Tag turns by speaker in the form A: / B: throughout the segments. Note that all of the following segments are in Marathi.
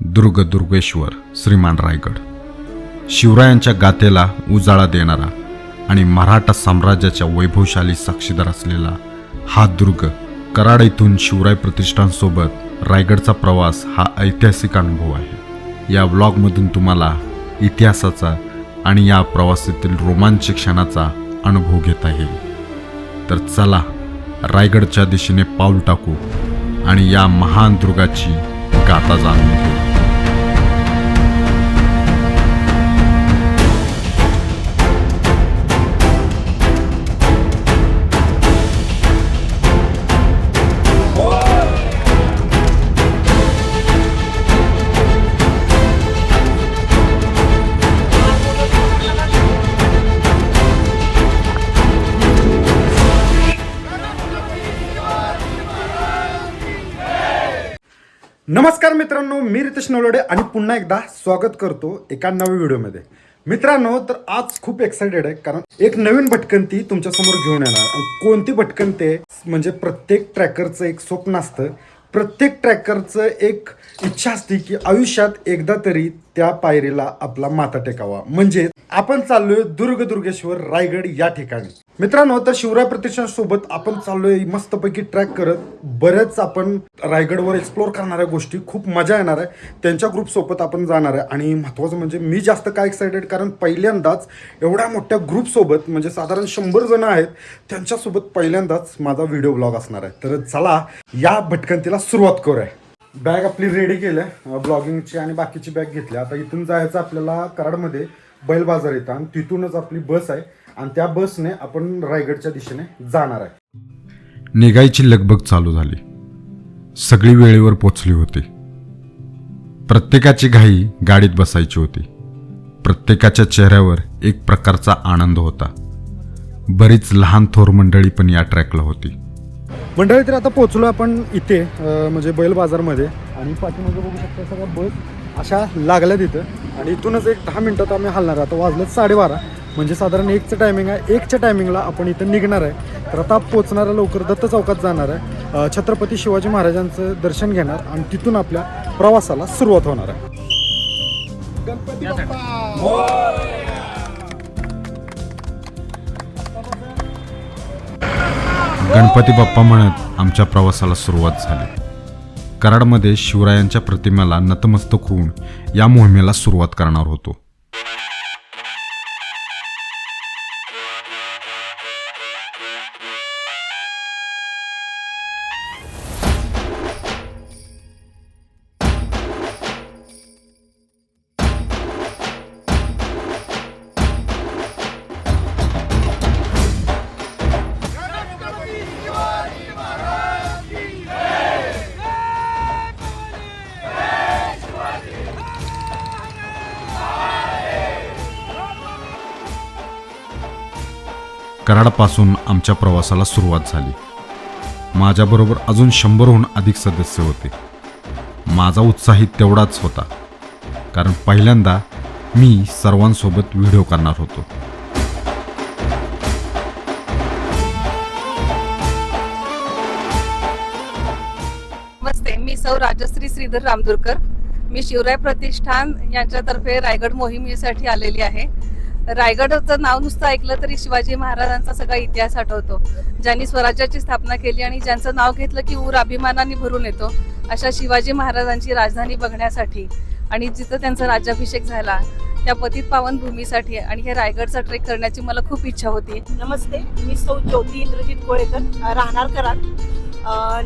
A: दुर्ग दुर्गेश्वर श्रीमान रायगड. शिवरायांच्या गाथेला उजाळा देणारा आणि मराठा साम्राज्याच्या वैभवशाली साक्षीदार असलेला हा दुर्ग कराड येथून शिवराय प्रतिष्ठानसोबत रायगडचा प्रवास हा ऐतिहासिक अनुभव आहे. या ब्लॉगमधून तुम्हाला इतिहासाचा आणि या प्रवासातील रोमांचक क्षणाचा अनुभव घेता येईल. तर चला रायगडच्या दिशेने पाऊल टाकू आणि या महान दुर्गाची गाथा जाणून घेऊ.
B: नमस्कार मित्रांनो मी रितेश नवलडे आणि पुन्हा एकदा स्वागत करतो एका नव्या व्हिडिओमध्ये. मित्रांनो तर आज खूप एक्साइटेड आहे कारण एक नवीन भटकंती तुमच्यासमोर घेऊन येणार. कोणती भटकंती आहे? म्हणजे प्रत्येक ट्रॅकरचं एक स्वप्न असतं. प्रत्येक ट्रॅकरचं एक इच्छा असते की आयुष्यात एकदा तरी त्या पायरीला आपला माथा टेकावा. म्हणजे आपण चाललोय दुर्ग दुर्गेश्वर रायगड या ठिकाणी. मित्रांनो तर शिवराय प्रतिष्ठानसोबत आपण चाललोय मस्तपैकी ट्रॅक करत. बऱ्याच आपण रायगडवर एक्सप्लोर करणाऱ्या गोष्टी खूप मजा येणार आहे. त्यांच्या ग्रुपसोबत आपण जाणार आहे. आणि महत्त्वाचं म्हणजे मी जास्त काय एक्सायटेड कारण पहिल्यांदाच एवढ्या मोठ्या ग्रुपसोबत म्हणजे साधारण शंभर जण आहेत त्यांच्यासोबत पहिल्यांदाच माझा व्हिडिओ ब्लॉग असणार आहे. तर चला या भटकंतीला सुरुवात करूया. बॅग आपली रेडी केल्या ब्लॉगिंगची आणि बाकीची बॅग घेतली आता इथून जायचं आपल्याला कराडमध्ये बैल बाजार येतं आणि तिथूनच आपली बस आहे. आणि त्या बसने आपण रायगडच्या दिशेने जाणार आहे.
A: निघायची लगबग चालू झाली. सगळी वेळेवर पोचली होती. प्रत्येकाची घाई गाडीत बसायची होती. प्रत्येकाच्या चेहऱ्यावर एक प्रकारचा आनंद होता. बरीच लहान थोर मंडळी पण या ट्रॅकला होती.
B: मंडळी तर आता पोहोचलो आपण इथे म्हणजे बैल बाजारमध्ये. आणि पाठीमागे बघू शकता सगळ्या बस अशा लागल्या तिथं आणि इथूनच एक दहा मिनिटात आम्ही हलणार. आता वाजलं साडेबारा. म्हणजे साधारण एकचं टायमिंग आहे. एकच्या टायमिंगला आपण इथं निघणार आहे. तर आता पोचणारा लवकर दत्त चौकात जाणार आहे. छत्रपती शिवाजी महाराजांचं दर्शन घेणार आणि तिथून आपल्या प्रवासाला सुरुवात होणार आहे.
A: गणपती बाप्पा म्हणत आमच्या प्रवासाला सुरुवात झाली. कराडमध्ये शिवरायांच्या प्रतिमेला नतमस्तक होऊन या मोहिमेला सुरुवात करणार होतो. कराडपासून आमच्या प्रवासाला सुरुवात झाली. माझ्याबरोबर अजून शंभरहून अधिक सदस्य होते. माझा उत्साही तेवढाच होता. कारण पहिल्यांदा मी सर्वांसोबत व्हिडिओ करणार होतो.
C: नमस्ते मी सौ राजश्री श्रीधर रामदुरकर. मी शिवराय प्रतिष्ठान यांच्यातर्फे रायगड मोहिमेसाठी आलेली आहे. रायगडचं नाव नुसतं ऐकलं तरी शिवाजी महाराजांचा सगळा इतिहास आठवतो. ज्यांनी स्वराज्याची स्थापना केली आणि ज्यांचं नाव घेतलं की ऊर अभिमानाने भरून येतो अशा शिवाजी महाराजांची राजधानी बघण्यासाठी आणि जिथं त्यांचा राज्याभिषेक झाला त्या पतित पावन भूमीसाठी आणि हे रायगडचा ट्रेक करण्याची मला खूप इच्छा होती.
D: नमस्ते मी सौ ज्योती इंद्रजित कोळेकर राहणार कराड.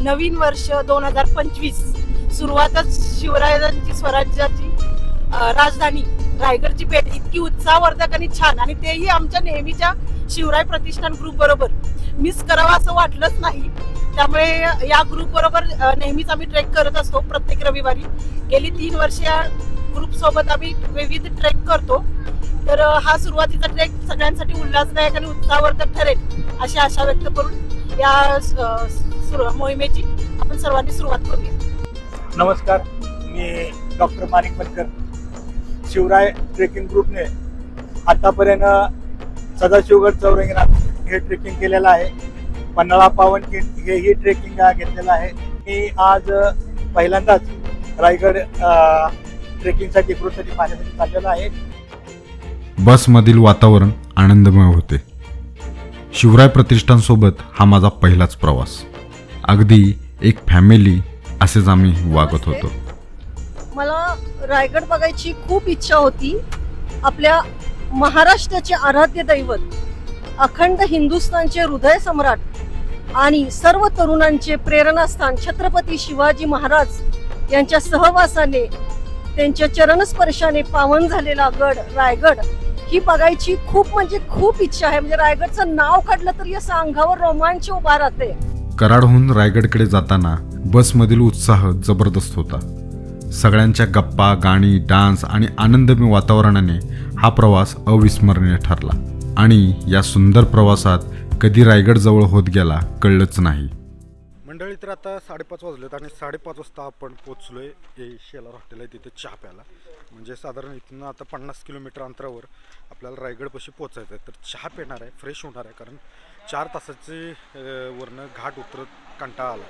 D: नवीन वर्ष दोन हजार पंचवीस सुरुवातच शिवरायांची स्वराज्याची राजधानी रायगडची भेट इतकी उत्साहवर्धक आणि छान. आणि तेही आमच्या नेहमीच्या शिवराय प्रतिष्ठान ग्रुप बरोबर. मिस करावं असं वाटलंच नाही. त्यामुळे या ग्रुप बरोबर नेहमीच आम्ही ट्रेक करत असतो प्रत्येक रविवारी. गेली तीन वर्ष या ग्रुप सोबत आम्ही विविध ट्रेक करतो. तर हा सुरुवातीचा ट्रेक सगळ्यांसाठी उल्हासदायक आणि उत्साहवर्धक ठरेल अशी आशा व्यक्त करून या मोहिमेची आपण सर्वांनी सुरुवात करूया.
E: नमस्कार. मी डॉक्टर माणिक बनकर. शिवराय ट्रेकिंग ग्रुपने आतापर्यंत सदाशिवगड चौरंगीनाथ हे ट्रेकिंग केलेलं आहे. पन्हाळा पावनखिंड हेही ट्रेकिंग घेतलेलं आहे. मी आज पहिल्यांदाच रायगड ट्रेकिंगसाठी ग्रुपसाठी पाहण्यासाठी चाललेलो आहे.
A: बसमधील वातावरण आनंदमय होते. शिवराय प्रतिष्ठानसोबत हा माझा पहिलाच प्रवास. अगदी एक फॅमिली असेच आम्ही वागत होतो.
D: रायगड बघायची खूप इच्छा होती. आपल्या महाराष्ट्राचे आराध्य दैवत अखंड हिंदुस्थानचे हृदय सम्राट आणि सर्व तरुणांचे प्रेरणास्थान छत्रपती शिवाजी महाराज यांच्या सहवासाने त्यांच्या चरणस्पर्शाने पावन झालेला गड रायगड ही बघायची खूप म्हणजे खूप इच्छा आहे. म्हणजे रायगडचं नाव काढलं तरी असं अंगावर रोमांच उभा राहते.
A: कराडहून रायगडकडे जाताना बसमधील उत्साह जबरदस्त होता. सगळ्यांच्या गप्पा गाणी डान्स आणि आनंदमय वातावरणाने हा प्रवास अविस्मरणीय ठरला. आणि या सुंदर प्रवासात कधी रायगडजवळ होत गेला कळलंच नाही.
B: मंडळी तर आता साडेपाच वाजलेत आणि साडेपाच वाजता आपण पोचलोय हे शेलार हॉटेल आहे तिथे चहा प्यायला. म्हणजे साधारण इथून आता पन्नास किलोमीटर अंतरावर आपल्याला रायगडपाशी पोचायचं आहे तर चहा पिणार आहे फ्रेश होणार आहे कारण चार तासाचे वरनं घाट उतरत कंटाळा आला.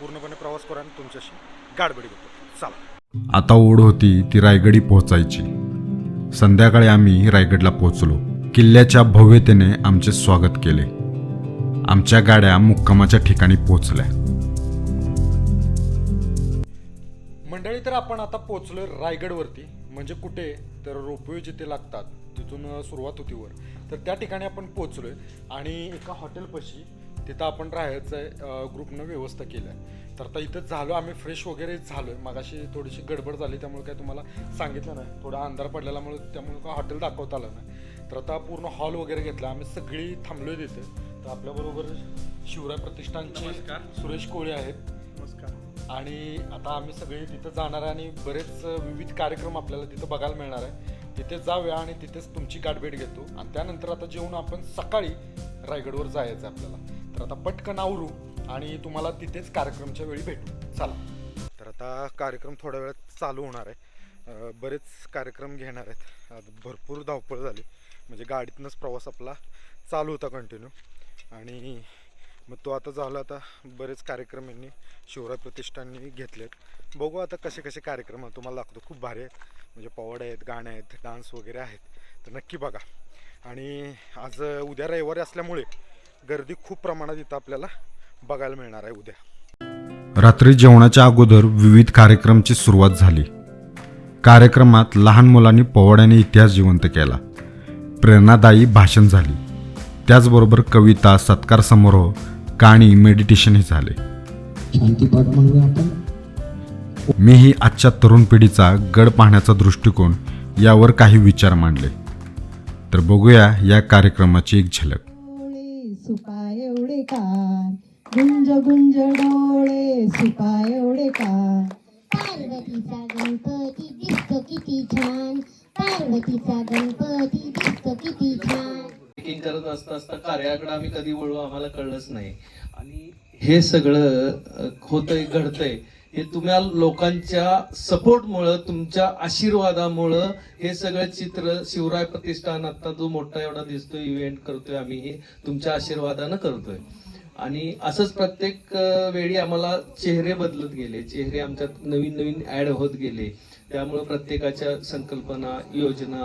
B: पूर्णपणे प्रवास करा आणि तुमच्याशी गाडबडी घेतो चला.
A: आता ओढ होती ती रायगडी पोहोचायची. संध्याकाळी आम्ही रायगडला पोहोचलो. किल्ल्याच्या भव्यतेने आमचे स्वागत केले. आमच्या गाड्या मुक्कामाच्या ठिकाणी पोहोचल्या.
B: मंडळी तर आपण आता पोहोचलो रायगडवरती. म्हणजे कुठे? तर रोपवे जिथे लागतात तिथून सुरुवात होती वर. तर त्या ठिकाणी आपण पोहोचलोय. आणि एका हॉटेलपाशी तिथं आपण राहायचं आहे ग्रुपनं व्यवस्था केलं आहे तर आता इथं झालो आम्ही फ्रेश वगैरे झालो आहे मगाशी थोडीशी गडबड झाली त्यामुळे काय तुम्हाला सांगितलं नाही. थोडा अंधार पडलेल्यामुळे त्यामुळे काय हॉटेल दाखवता आलं नाही. तर आता पूर्ण हॉल वगैरे घेतला आम्ही सगळी थांबलोय तिथे. तर आपल्याबरोबर शिवराय प्रतिष्ठानचे सुरेश कोळे आहेत. नमस्कार. आणि आता आम्ही सगळे तिथं जाणार आहे आणि बरेच विविध कार्यक्रम आपल्याला तिथं बघायला मिळणार आहे. तिथे जाऊया आणि तिथेच तुमची गाठभेट घेतो. आणि त्यानंतर आता जेवून आपण सकाळी रायगडवर जायचं आहे आपल्याला. तर आता पटकन आवरू आणि तुम्हाला तिथेच कार्यक्रमच्या वेळी भेटू. चला. तर आता कार्यक्रम थोड्या वेळात चालू होणार आहे. बरेच कार्यक्रम घेणार आहेत. आता भरपूर धावपळ झाली. म्हणजे गाडीतूनच प्रवास आपला चालू होता कंटिन्यू आणि मग तो आता झाला आता बरेच कार्यक्रम यांनी शिवराय प्रतिष्ठाननी घेतलेत बघू आता कसे कसे कार्यक्रम तुम्हाला लागतो खूप भारी आहेत. म्हणजे पवड आहेत गाणे आहेत डान्स वगैरे आहेत. तर नक्की बघा. आणि आज उद्या रविवारी असल्यामुळे गर्दी खूप प्रमाणात इथं आपल्याला बघायला मिळणार आहे उद्या.
A: रात्री जेवणाच्या अगोदर विविध कार्यक्रमची सुरुवात झाली. कार्यक्रमात लहान मुलांनी पोवाड्याने इतिहास जिवंत केला. प्रेरणादायी भाषण झाली. त्याचबरोबर कविता सत्कार समारोह गाणी मेडिटेशनही झाले. मीही आजच्या तरुण पिढीचा गड पाहण्याचा दृष्टिकोन यावर काही विचार मांडले. तर बघूया या कार्यक्रमाची एक झलक.
F: सुपा एवढे कान गुंज गुंज डोळे सुपा एवढे कान
G: पार्वतीचा गणपती दिसतो किती छान. पार्वतीचा गणपती दिसतो किती छान.
H: ट्रेकिंग करत असता असता कार्याकडे आम्ही कधी वळू आम्हाला कळलंच नाही. आणि हे सगळं होतंय घडतंय. हे तुम्हा लोकांच्या सपोर्टमुळं तुमच्या आशीर्वादामुळं हे सगळं चित्र शिवराय प्रतिष्ठान आता जो मोठा एवढा दिसतोय इव्हेंट करतोय आम्ही हे तुमच्या आशीर्वादानं करतोय. आणि असंच प्रत्येक वेळी आम्हाला चेहरे बदलत गेले. चेहरे आमच्यात नवीन नवीन ऍड होत गेले. त्यामुळं प्रत्येकाच्या संकल्पना योजना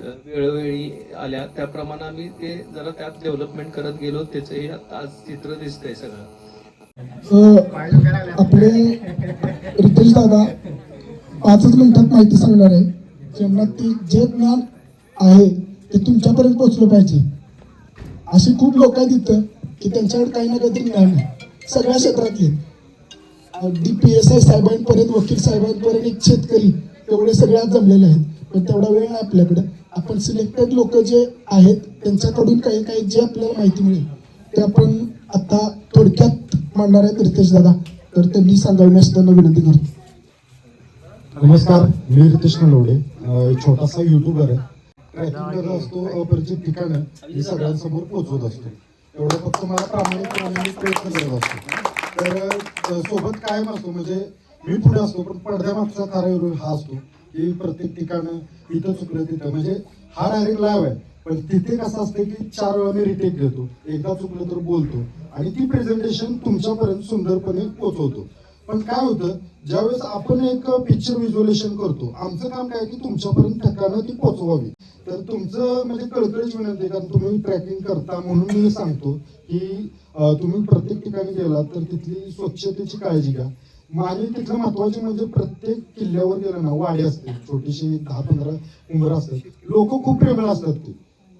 H: वेळोवेळी आल्या. त्याप्रमाणे आम्ही ते जरा त्यात डेव्हलपमेंट करत गेलो. त्याचंही आज चित्र दिसतंय सगळं.
I: आपले रितेश दादा पाचच मिनिटात माहिती सांगणार आहे. त्यांना ती जे ज्ञान आहे ते तुमच्यापर्यंत पोहोचलं पाहिजे. अशी खूप लोक आहेत तिथं की त्यांच्याकडे काही ना काहीतरी ज्ञान आहे. सगळ्या क्षेत्रातले अगदी पी एस आय साहेबांपर्यंत वकील साहेबांपर्यंत एक शेतकरी एवढे सगळ्यात जमलेले आहेत. पण तेवढा वेळ नाही आपल्याकडे. आपण सिलेक्टेड लोक जे आहेत त्यांच्याकडून काही काही जे आपल्याला माहिती मिळेल ते आपण आता थोडक्यात मांडणार आहेत रितेश दादा. तर त्यांनी सांगावण्यास मी असताना विनंती करतो.
J: नमस्कार मी रितेश नलवडे एक छोटासा युट्यूबर आहे. ट्रॅकिंग करत असतो अपरिचित ठिकाणं मी सगळ्यांसमोर पोहोचवत असतो. एवढं फक्त मला प्रामाणिकपणे प्रयत्न करत असतो. तर सोबत कायम असतो म्हणजे मी पुढे असतो पण पडद्यामागचा खरा हा असतो की प्रत्येक ठिकाणं इथं चुकलं तिथं. म्हणजे हा डायरेक्ट लाईव्ह आहे. पण तिथे कसं असतं की चार वेळा मी रिटेक घेतो एकदा चुकलं तर बोलतो. आणि ती प्रेझेंटेशन तुमच्यापर्यंत सुंदरपणे पोचवतो पण काय होतं ज्यावेळेस आपण एक पिक्चर व्हिज्युअलेशन करतो आमचं काम काय आहे की तुमच्यापर्यंत ठिकाणं ती पोचवावी तर तुमचं म्हणजे कळकळीच विनंती आहे, कारण तुम्ही ट्रॅकिंग करता म्हणून मी सांगतो की तुम्ही प्रत्येक ठिकाणी गेलात तर तिथली स्वच्छतेची काळजी घ्या. आणि तिथलं महत्त्वाचे म्हणजे प्रत्येक किल्ल्यावर गेलं ना वाडी असते छोटीशी दहा पंधरा उंबरं असतात. लोक खूप प्रेमळ असतात ते.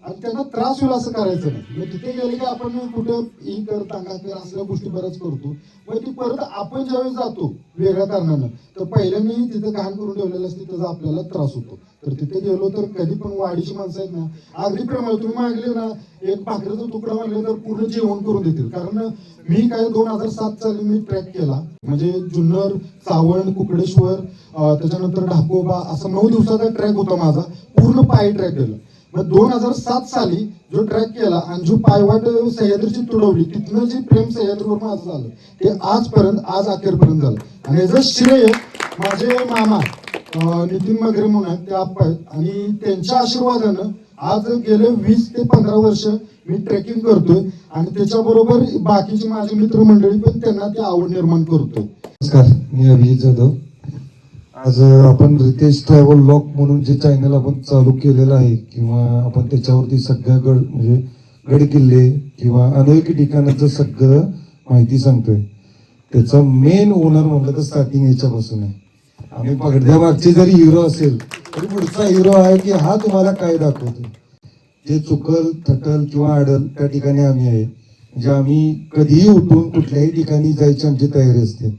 J: आणि त्यांना त्रास होईल असं करायचं नाही. मग तिथे गेले की आपण कुठं ई कर तांगा कर असल्या गोष्टी बऱ्याच करतो. मग ती परत आपण ज्यावेळेस जातो वेगळ्या कारणानं तर पहिल्यांदा तिथं घाण करून ठेवलेलं असते त्याचा आपल्याला त्रास होतो. तर तिथे गेलो तर कधी पण वाडीची माणसं आहेत ना अगदी प्रेमळ तुम्ही मागले ना एक भाकरीचा तुकडा मागले तर पूर्ण जेवण करून देतील. कारण मी काय दोन हजार सात साली मी ट्रॅक केला. म्हणजे जुन्नर सावण कुकडेश्वर त्याच्यानंतर ढाकोबा असा नऊ दिवसाचा ट्रॅक होता माझा. पूर्ण पायी ट्रॅक केला. मग दोन हजार सात साली जो ट्रॅक केला आणि जो पायवाट सह्याद्रीची तुडवली तिथनं जे प्रेम सह्याद्रीवर माझं झालं ते आजपर्यंत आज अखेरपर्यंत झालं. आणि याचं श्रेय माझे मामा नितीन मगरे म्हणून आहेत ते आप्पा आहेत. आणि त्यांच्या आशीर्वादानं आज गेले वीस ते पंधरा वर्ष मी ट्रेकिंग करतोय. आणि त्याच्याबरोबर बाकीचे माझी मित्रमंडळी पण त्यांना ते आवड निर्माण करतोय.
K: नमस्कार मी अभिजित जाधव. आज आपण रितेश ट्रॅव्हल लॉक म्हणून जे चॅनल आपण चालू केलेलं आहे किंवा आपण त्याच्यावरती सगळ्या गड म्हणजे गड किल्ले किंवा अनेक ठिकाणाचं सगळं माहिती सांगतोय. त्याचा मेन ओनर म्हटलं तर स्टार्टिंग याच्यापासून आहे. आम्ही पगड्या मागचे जरी हिरो असेल तरी पुढचा हिरो आहे की हा तुम्हाला काय दाखवतो जे चुकल थटल किंवा आडल त्या ठिकाणी आम्ही आहे. म्हणजे आम्ही कधीही उठून कुठल्याही ठिकाणी जायची आमची तयारी असते.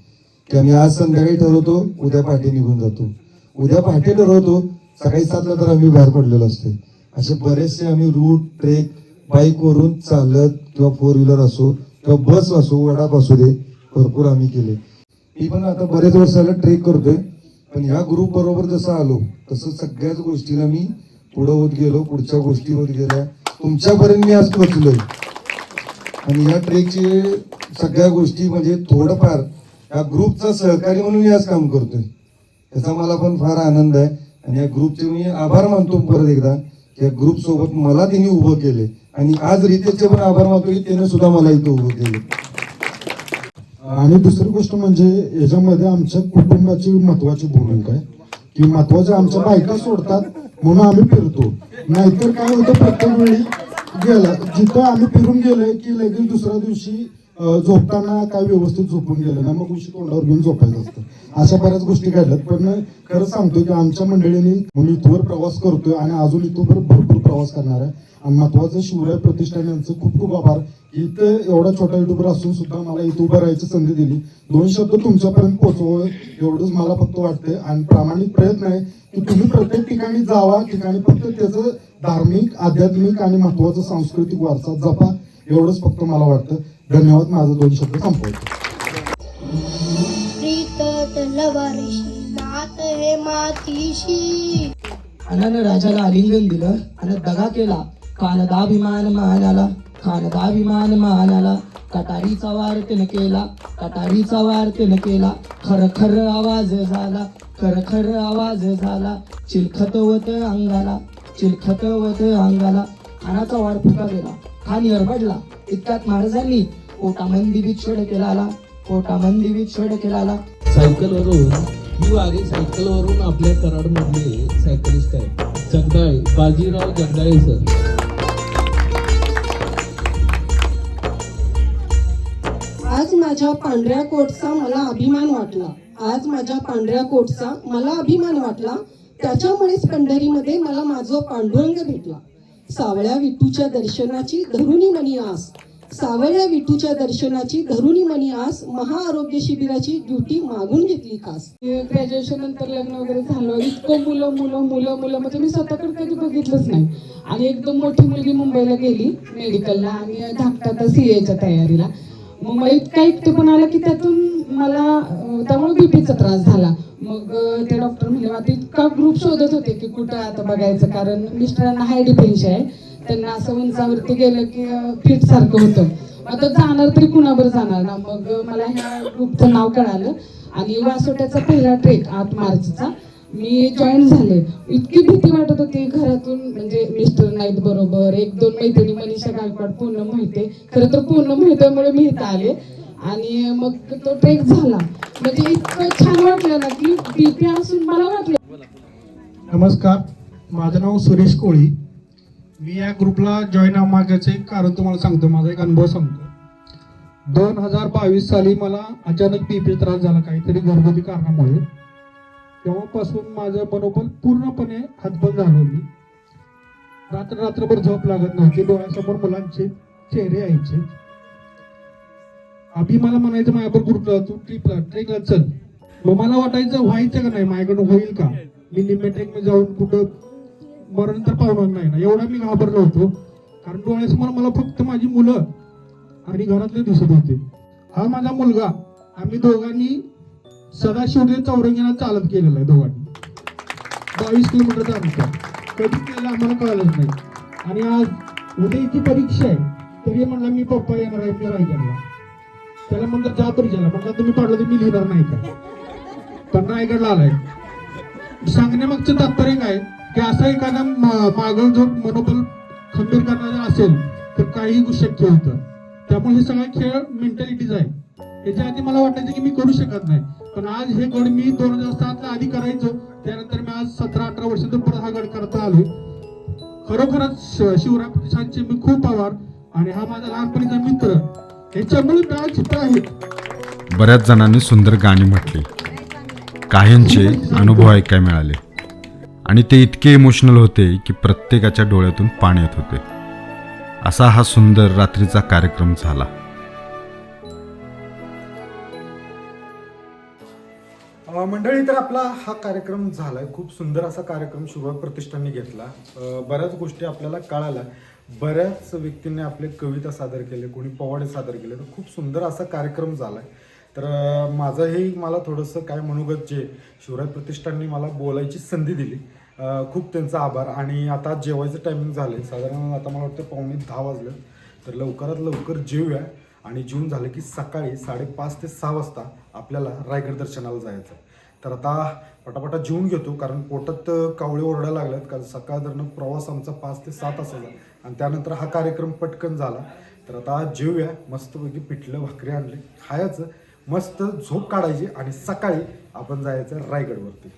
K: की आम्ही आज संध्याकाळी ठरवतो उद्या पहाटे निघून जातो. उद्या पहाटे ठरवतो सकाळी सातला तर आम्ही बाहेर पडलेलो असते असे बरेचसे आम्ही रूट ट्रेक बाईकवरून चालत किंवा फोर व्हीलर असो किंवा बस असो वडाप असू दे भरपूर आम्ही केले. मी पण आता बरेच वर्षाला ट्रेक करतोय पण ह्या ग्रुप बरोबर जसं आलो तसं सगळ्याच गोष्टीला मी पुढं होत गेलो पुढच्या गोष्टी होत गेल्या. तुमच्यापर्यंत मी आज पोचलोय आणि या ट्रेकचे सगळ्या गोष्टी म्हणजे थोडंफार या ग्रुपचा सहकारी म्हणून मी आज काम करतोय. त्याचा मला पण फार आनंद आहे. आणि या ग्रुपचे मी आभार मानतो परत एकदा त्या या ग्रुप सोबत मला त्यांनी उभं केले आणि आज रितेशचे पण आभार मानतो की त्याने सुद्धा मला इथं उभं केले
J: आणि दुसरी गोष्ट म्हणजे याच्यामध्ये आमच्या कुटुंबाची महत्वाची भूमिका आहे. की महत्त्वाच्या आमच्या बायका सोडतात म्हणून आम्ही फिरतो. नाहीतर काय होतं प्रत्येक वेळी गेला जिथं आम्ही फिरून गेलोय की लगेच दुसऱ्या दिवशी झोपताना काय व्यवस्थित झोपून गेलं ना मग उशी तोंडावर घेऊन झोपायचं असतं. अशा बऱ्याच गोष्टी घडल्यात पण खरं सांगतो की आमच्या मंडळीने म्हणून इथवर प्रवास करतोय आणि अजून इथवर भरपूर प्रवास करणार आहे. आणि महत्वाचं शिवराय प्रतिष्ठान यांचं खूप खूप आभार. इथं एवढा छोटा युट्यूबर असून सुद्धा मला इथं उभं राहायची संधी दिली. दोन शब्द तुमच्यापर्यंत पोहोचवावं एवढंच मला फक्त वाटतंय. आणि प्रामाणिक प्रयत्न आहे की तुम्ही प्रत्येक ठिकाणी जावा ठिकाणी फक्त त्याचं धार्मिक आध्यात्मिक आणि महत्त्वाचा सांस्कृतिक वारसा जपा एवढंच फक्त मला वाटतं. धन्यवाद माझं दोन शब्द संपवतो.
L: हे
M: अनन राजाला आलिंगन दिलं आणि दगा केला. खानदाभिमान मानाला खानदाभिमान मानाला कटारीचा वार त्यानं केला कटारीचा वार त्यानं केला. खर खर आवाज झाला खर खर आवाज झाला. चिलखतवत अंगाला चिलखतवत अंगाला. खानाचा वार फुका गेला. खान यरबडला. इतक्यात महाराजांनी पोटामंदी बिछोड केला पोटामंदी बिछोड केला
H: सायकलवरून ही वारी सायकलवरून आपल्या कराडमधले सायकलिस्ट आहेत. जगदाळे बाजीराव जगदाळे सर.
M: आज माझ्या पांढऱ्या कोटचा मला अभिमान वाटला. आज माझ्या पांढऱ्या कोटचा मला अभिमान वाटला. त्याच्यामुळेच पंढरीमध्ये मला माझं पांडुरंग भेटला. सावळ्या विठूच्या दर्शनाची धरुणी मनी आस. सावळ्या विठूच्या दर्शनाची धरुणी मनी आस महाआरोग्य शिबिराची ड्युटी मागून घेतली खास.
C: ग्रॅज्युएशन नंतर लग्न वगैरे झालं. इतकं मुलं मुलं मुलं मुलं. म्हणजे मी स्वतःकडे कधी बघितलंच नाही. आणि एकदम मोठी मुलगी मुंबईला गेली मेडिकलला आणि धाकटा सी एच्या तयारीला. मग मला इतका एकटे पण आला की त्यातून मला त्यामुळे बीपीचा त्रास झाला. मग ते डॉक्टर म्हणले इतका ग्रुप शोधत होते की कुठं आता बघायचं? कारण मिस्टरांना हाय डिपेन्शन आहे. त्यांना असं उंचावरती गेलं की पीठ सारखं होतं. आता जाणार तरी कुणावर जाणार ना? मग मला ह्या ग्रुपचं नाव कळालं. आणि वासोट्याचा पहिला ट्रेक आठ मार्चचा मी जॉईन झाले. इतकी भीती वाटत होती घरातून म्हणजे मिस्टर नाईत बरोबर एक दोन मैत्रिणी मनीषा गायकवाड पूर्ण माहिती. खरं तर पूर्ण माहितीमुळे मी इथं आले.
M: आणि मग तो ट्रेक झाला. म्हणजे इतकं छान वाटलं ना की बीपी असून मला वाटलं.
N: नमस्कार. माझं नाव सुरेश कोळी. मी या ग्रुपला जॉईन मागायचं एक कारण तुम्हाला सांगतो. माझा एक अनुभव सांगतो. दोन हजार बावीस साली मला अचानक बीपी त्रास झाला काहीतरी घरगुती कारणामुळे. तेव्हापासून माझं मनोबल पूर्णपणे हातबंद झालं मी रात्र रात्रभर झोप लागत नव्हती. डोळ्यासमोर मुलांचे चेहरे यायचे. आधी मला म्हणायचं माझ्याबरोबर ग्रुपला तू ट्रिपला ट्रेकला चल. मग मला वाटायचं व्हायचं का नाही? माझ्याकडून होईल का? मी निम्मे ट्रेक जाऊन कुठं मरण तर पावणार नाही ना. एवढा मी घाबरलो होतो. कारण डोळ्यासमोर मला फक्त माझी मुलं आणि घरातले दिसत होते. हा माझा मुलगा. आम्ही दोघांनी सदाशिव ते चौरंगीला चालत केलेला आहे दोघांनी. बावीस किलोमीटरचा अंतर कधी केलं आम्हाला कळलंच नाही. आणि आज उद्याची परीक्षा आहे. तरी म्हणला मी पप्पा येणार आहे मी रायगडला. त्याला म्हणतात जा परीक्षेला म्हणतात तुम्ही पाडलं तर मी लिहिणार नाही का? पण रायगडला आलाय. सांगण्यामागचं तात्पर्य काय? की असा एखादा मागं जो मनोबल खंबीर करणारा असेल तर काही शक्य होतं. त्यामुळे हे सगळा खेळ मेंटॅलिटीज आहे याच्या आधी मला वाटायचं की मी करू शकत नाही. पण आज हे गड मी दोन हजार सातला आधी करायचो त्यानंतर मी आज सतरा अठरा वर्षातून परत हा गड करता आलो खरोखरच शिवराम शिवराय प्रतिष्ठानचे मी खूप आभार आणि हा माझा लहानपणीचा मित्र. याच्यामुळे मी आज चित्र आहे
A: बऱ्याच जणांनी सुंदर गाणी म्हटली. काहींचे अनुभव ऐकायला मिळाले. आणि ते इतके इमोशनल होते की प्रत्येकाच्या डोळ्यातून पाणी येत होते. असा हा सुंदर रात्रीचा कार्यक्रम झाला.
B: मंडळी तर आपला हा कार्यक्रम झालाय. खूप सुंदर असा कार्यक्रम शिवराय प्रतिष्ठानने घेतला. बऱ्याच गोष्टी आपल्याला कळाल्या. बऱ्याच व्यक्तींनी आपले कविता सादर केले कोणी पवाडे सादर केले. तर खूप सुंदर असा कार्यक्रम झालाय. तर माझंही मला थोडंसं काय मनोगत जे शिवराय प्रतिष्ठानने मला बोलायची संधी दिली खूप त्यांचा आभार. आणि आता जेवायचं टायमिंग झालं आहे साधारण आता मला वाटतं पावणे दहा वाजलं. तर लवकरात लवकर जेवूया. आणि जेवून झालं की सकाळी साडेपाच ते सहा वाजता आपल्याला रायगड दर्शनाला जायचं. तर आता पटापटा जेवून घेतो कारण पोटात कावळे ओरडायला लागल्यात. कारण सकाळधरनं प्रवास आमचा पाच ते सात असायचा. आणि त्यानंतर हा कार्यक्रम पटकन झाला. तर आता जेवूया. मस्तपैकी पिठलं भाकरी आणले. खायचं. मस्त झोप काढायची. आणि सकाळी आपण जायचं रायगडवरती.